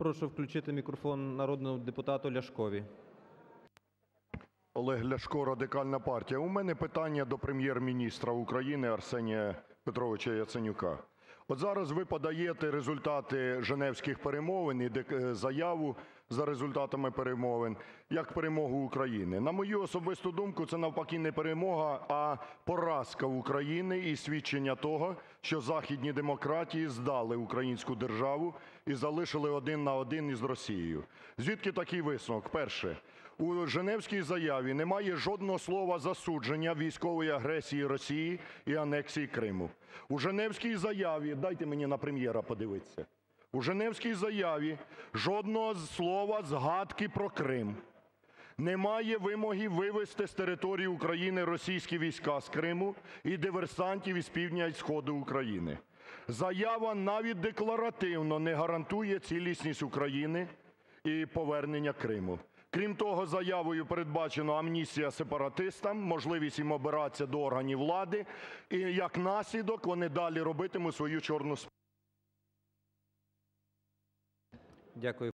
Прошу включити мікрофон народному депутату Ляшкові. Олег Ляшко, Радикальна партія. У мене питання до Прем'єр-міністра України Арсенія Петровича Яценюка. От зараз ви подаєте результати Женевських перемовин і дек- заяву за результатами перемовин як перемогу України. На мою особисту думку, це навпаки не перемога, а поразка України і свідчення того, що західні демократії здали українську державу і залишили один на один із Росією. Звідки такий висновок? Перше. У Женевській заяві немає жодного слова засудження військової агресії Росії і анексії Криму. У Женевській заяві, дайте мені на прем'єра подивитися, у Женевській заяві жодного слова згадки про Крим. Немає вимоги вивести з території України російські війська з Криму і диверсантів із півдня і сходу України. Заява навіть декларативно не гарантує цілісність України і повернення Криму. Крім того, заявою передбачено амністія сепаратистам, можливість їм обиратися до органів влади, і як наслідок вони далі робитимуть свою чорну справу. Дякую.